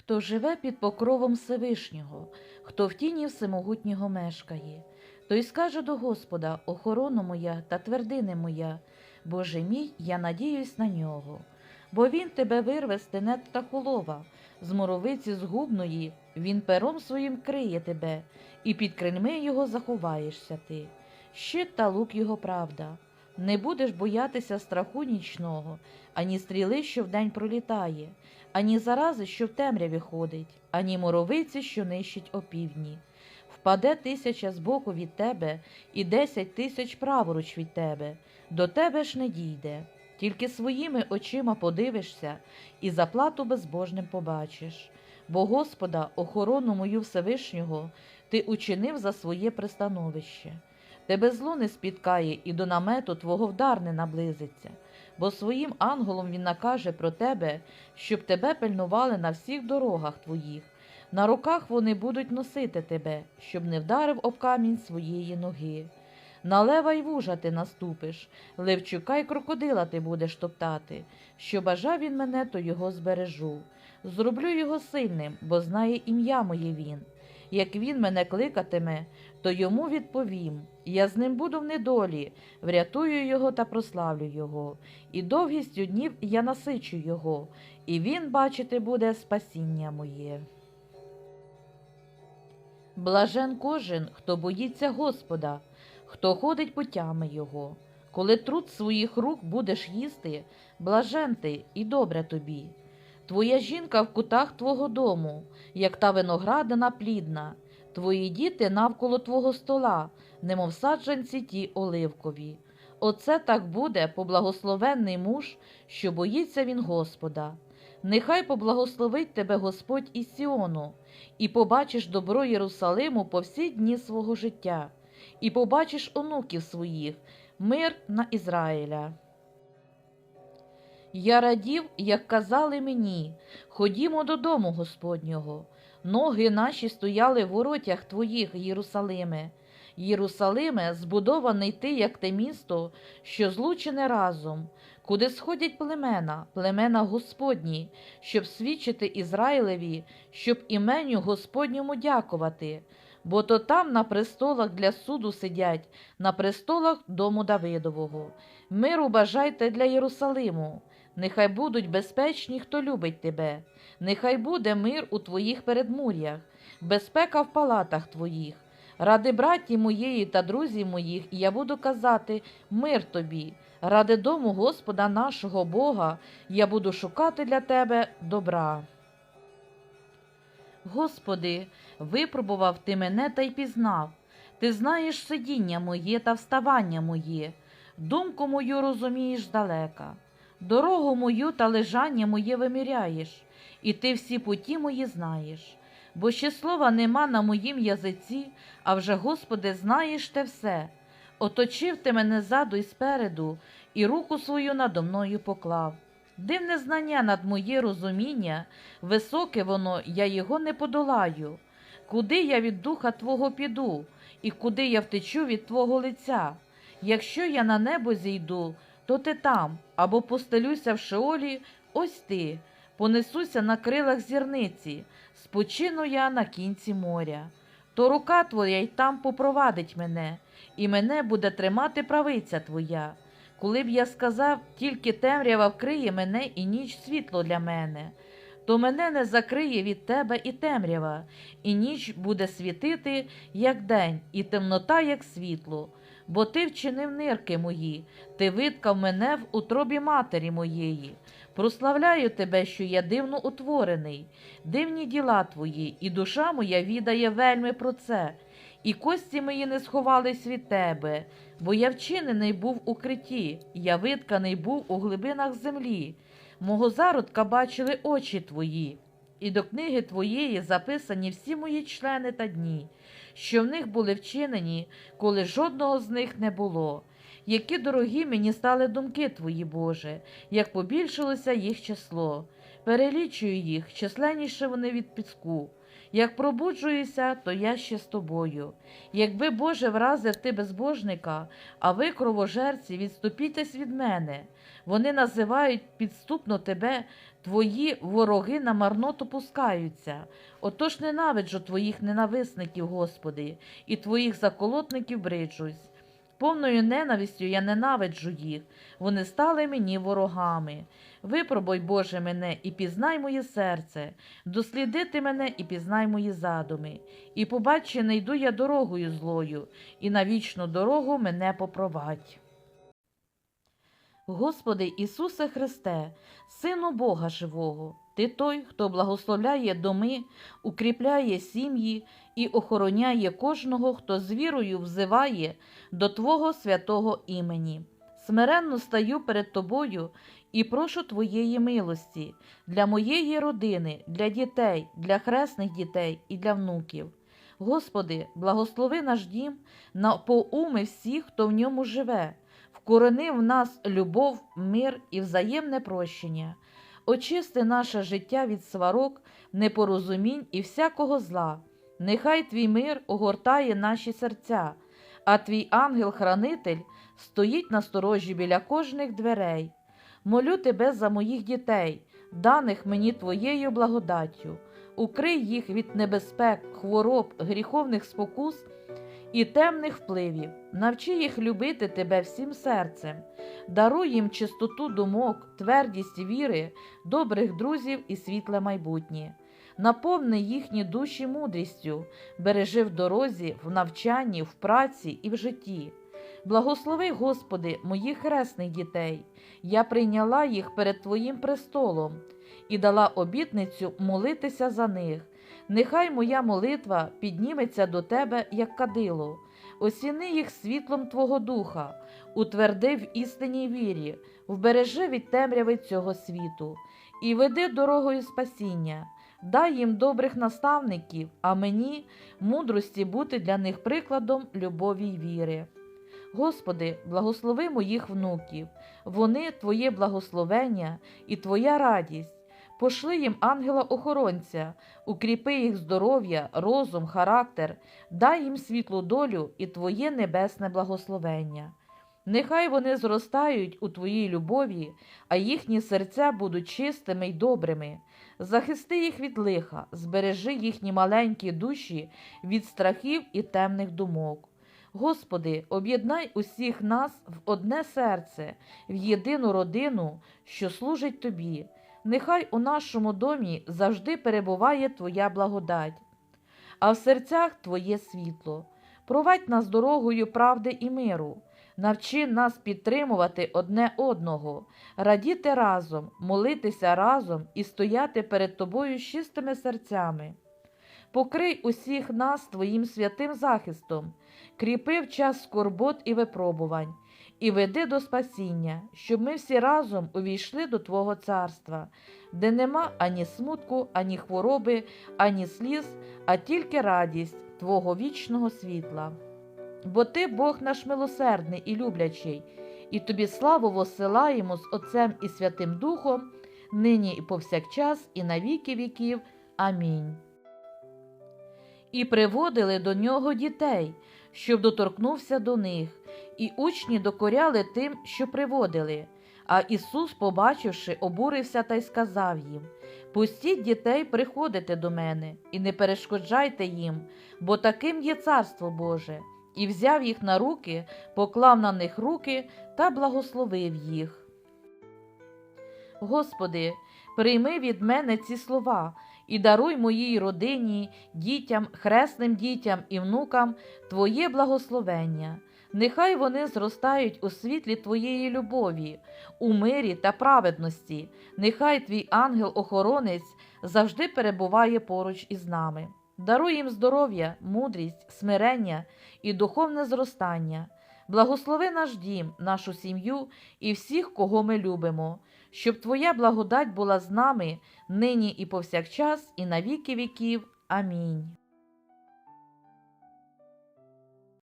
Хто живе під покровом Всевишнього, хто в тіні всемогутнього мешкає, той скаже до Господа, охорона моя та твердине моя, Боже мій, я надіюсь на нього. Бо він тебе вирве з тенет та колова, з моровиці згубної, він пером своїм криє тебе, і під крильми його заховаєшся ти. Щит та лук його правда. Не будеш боятися страху нічного, ані стріли, що вдень пролітає, ані зарази, що в темряві ходить, ані моровиці, що нищить опівдні. Впаде тисяча збоку від тебе і десять тисяч праворуч від тебе, до тебе ж не дійде. Тільки своїми очима подивишся і заплату безбожним побачиш. Бо Господа, охорону мою Всевишнього, ти учинив за своє пристановище. Тебе зло не спіткає і до намету твого вдар не наблизиться, бо своїм ангелом він накаже про тебе, щоб тебе пильнували на всіх дорогах твоїх. На руках вони будуть носити тебе, щоб не вдарив об камінь своєї ноги. На лева й вужа ти наступиш, левчука й крокодила ти будеш топтати. Що бажав він мене, то його збережу. Зроблю його сильним, бо знає ім'я моє він. Як він мене кликатиме, то йому відповім. Я з ним буду в недолі, врятую його та прославлю його, і довгістю днів я насичу його, і він бачити буде спасіння моє. Блажен кожен, хто боїться Господа, хто ходить путями Його. Коли труд своїх рук будеш їсти, блажен ти і добре тобі. Твоя жінка в кутах твого дому, як та виноградина плідна, твої діти навколо твого стола, немов саджанці ті оливкові. Оце так буде поблагословенний муж, що боїться він Господа. Нехай поблагословить тебе Господь із Сіону, і побачиш добро Єрусалиму по всі дні свого життя, і побачиш онуків своїх, мир на Ізраїля. Я радів, як казали мені, ходімо додому Господнього. Ноги наші стояли в воротях твоїх, Єрусалиме. Єрусалиме, збудований ти, як те місто, що злучене разом, куди сходять племена, племена Господні, щоб свідчити Ізраїлеві, щоб іменю Господньому дякувати. Бо то там на престолах для суду сидять, на престолах дому Давидового. Миру бажайте для Єрусалиму. Нехай будуть безпечні, хто любить тебе, нехай буде мир у твоїх передмур'ях, безпека в палатах твоїх. Ради браті моєї та друзів моїх я буду казати мир тобі. Ради дому Господа нашого Бога я буду шукати для тебе добра. Господи, випробував ти мене та й пізнав. Ти знаєш сидіння моє та вставання моє, думку мою розумієш здалека, дорогу мою та лежання моє виміряєш, і ти всі путі мої знаєш. Бо ще слова нема на моїм язиці, а вже, Господи, знаєш те все. Оточив ти мене ззаду і спереду, і руку свою надо мною поклав. Дивне знання над моє розуміння, високе воно, я його не подолаю. Куди я від духа Твого піду, і куди я втечу від Твого лиця? Якщо я на небо зійду, то ти там, або постелюся в шеолі, ось ти, понесуся на крилах зірниці, спочину я на кінці моря. То рука твоя й там попровадить мене, і мене буде тримати правиця твоя. Коли б я сказав, тільки темрява вкриє мене і ніч світло для мене, то мене не закриє від тебе і темрява, і ніч буде світити, як день, і темнота, як світло. Бо ти вчинив нирки мої, ти виткав мене в утробі матері моєї. Прославляю тебе, що я дивно утворений, дивні діла твої, і душа моя відає вельми про це, і кості мої не сховались від тебе, бо я вчинений був у критті, я витканий був у глибинах землі. Мого зародка бачили очі твої, і до книги твоєї записані всі мої члени та дні, що в них були вчинені, коли жодного з них не було. Які дорогі мені стали думки твої, Боже, як побільшилося їх число. Перелічую їх, численніше вони від піску. Як пробуджуюся, то я ще з тобою. Якби Боже вразив ти безбожника, а ви, кровожерці, відступітесь від мене. Вони називають підступно тебе, твої вороги на марноту пускаються. Отож ненавиджу твоїх ненависників, Господи, і твоїх заколотників бриджусь. Повною ненавистю я ненавиджу їх, вони стали мені ворогами. Випробуй, Боже, мене і пізнай моє серце, дослідити мене і пізнай мої задуми. І побач, чи не йду я дорогою злою, і на вічну дорогу мене попровадь. Господи Ісусе Христе, Сину Бога живого, Ти той, хто благословляє доми, укріпляє сім'ї і охороняє кожного, хто з вірою взиває до Твого святого імені. Смиренно стаю перед Тобою і прошу Твоєї милості для моєї родини, для дітей, для хресних дітей і для внуків. Господи, благослови наш дім на поуми всіх, хто в ньому живе, вкорени в нас любов, мир і взаємне прощення. Очисти наше життя від сварок, непорозумінь і всякого зла. Нехай твій мир огортає наші серця, а твій ангел-хранитель стоїть на сторожі біля кожних дверей. Молю тебе за моїх дітей, даних мені твоєю благодаттю. Укрий їх від небезпек, хвороб, гріховних спокус і темних впливів, навчи їх любити тебе всім серцем, даруй їм чистоту думок, твердість віри, добрих друзів і світле майбутнє. Наповни їхні душі мудрістю, бережи в дорозі, в навчанні, в праці і в житті. Благослови, Господи, моїх хресних дітей. Я прийняла їх перед Твоїм престолом і дала обітницю молитися за них. Нехай моя молитва підніметься до Тебе, як кадило, осіни їх світлом Твого Духа, утверди в істинній вірі, вбережи від темряви цього світу і веди дорогою спасіння. Дай їм добрих наставників, а мені мудрості бути для них прикладом любові й віри. Господи, благослови моїх внуків, вони Твоє благословення і Твоя радість. Пошли їм ангела-охоронця, укріпи їх здоров'я, розум, характер, дай їм світлу долю і Твоє небесне благословення. Нехай вони зростають у Твоїй любові, а їхні серця будуть чистими й добрими. Захисти їх від лиха, збережи їхні маленькі душі від страхів і темних думок. Господи, об'єднай усіх нас в одне серце, в єдину родину, що служить Тобі. Нехай у нашому домі завжди перебуває Твоя благодать, а в серцях Твоє світло. Провадь нас дорогою правди і миру, навчи нас підтримувати одне одного, радіти разом, молитися разом і стояти перед Тобою з чистими серцями. Покрий усіх нас Твоїм святим захистом, кріпи в час скорбот і випробувань, і веди до спасіння, щоб ми всі разом увійшли до Твого царства, де нема ані смутку, ані хвороби, ані сліз, а тільки радість Твого вічного світла. Бо Ти Бог наш милосердний і люблячий, і тобі славу восилаємо з Отцем і Святим Духом, нині і повсякчас, і на віки віків. Амінь. І приводили до нього дітей, щоб доторкнувся до них, і учні докоряли тим, що приводили. А Ісус, побачивши, обурився та й сказав їм: Пустіть дітей приходити до мене, і не перешкоджайте їм, бо таким є царство Боже. І взяв їх на руки, поклав на них руки та благословив їх. Господи, прийми від мене ці слова і даруй моїй родині, дітям, хресним дітям і внукам Твоє благословення. Нехай вони зростають у світлі Твоєї любові, у мирі та праведності. Нехай твій ангел-охоронець завжди перебуває поруч із нами. Даруй їм здоров'я, мудрість, смирення і духовне зростання. Благослови наш дім, нашу сім'ю і всіх, кого ми любимо, щоб Твоя благодать була з нами нині і повсякчас, і на віки віків. Амінь.